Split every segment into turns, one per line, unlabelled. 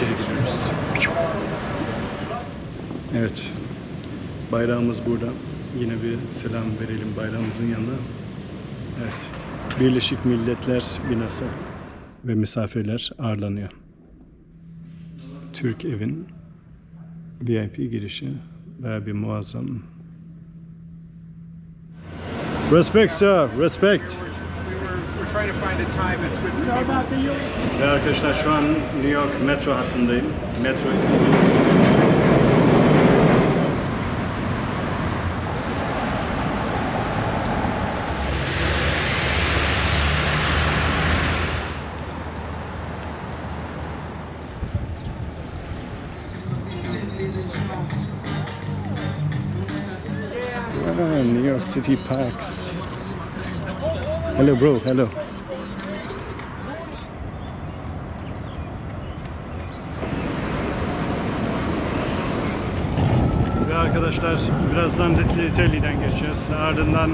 içeri giriyoruz. Evet. Bayrağımız burada. Yine bir selam verelim bayrağımızın yanına. Evet. Birleşik Milletler binası ve misafirler ağırlanıyor. Türk evin VIP girişi ve bir muazzam. Respect sir, respect.
We were, we're trying to find a time that's good for people.
Ve arkadaşlar şu an New York metro hattındayım. Metro izleyeceğim. Ah, New York City Parks. Hello bro, hello. Arkadaşlar birazdan Italy'den geçeceğiz. Ardından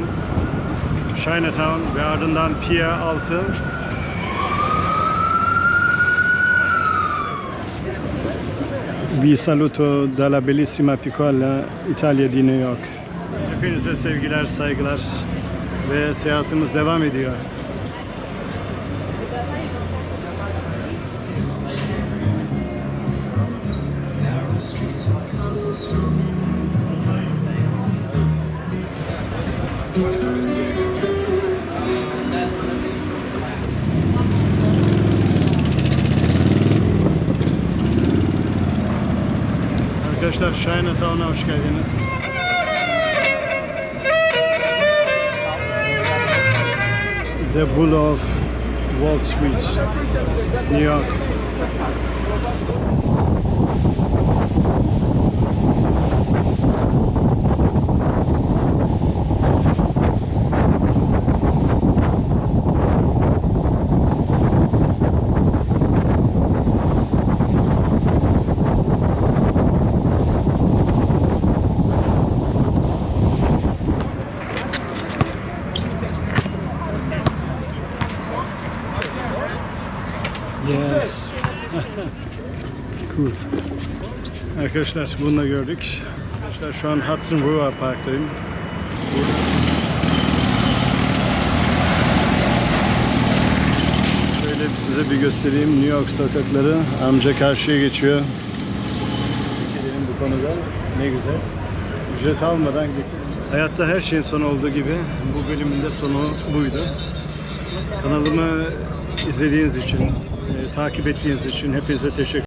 Chinatown ve ardından Pier 6. Vi saluto dalla bellissima piccola Italia di New York. Hepinize sevgiler, saygılar ve seyahatimiz devam ediyor. Arkadaşlar Chinatown'a hoş geldiniz. The Bull of Wall Street, New York. Yes. cool. Arkadaşlar bunu da gördük. Arkadaşlar şu an Hudson River Park'tayım. Şöyle size bir göstereyim. New York sokakları. Amca karşıya geçiyor. Edelim bu konuda. Ne güzel. Ücret almadan getirdim. Hayatta her şeyin sonu olduğu gibi bu bölümün de sonu buydu. Kanalımı izlediğiniz için, e, takip ettiğiniz için hepinize teşekkür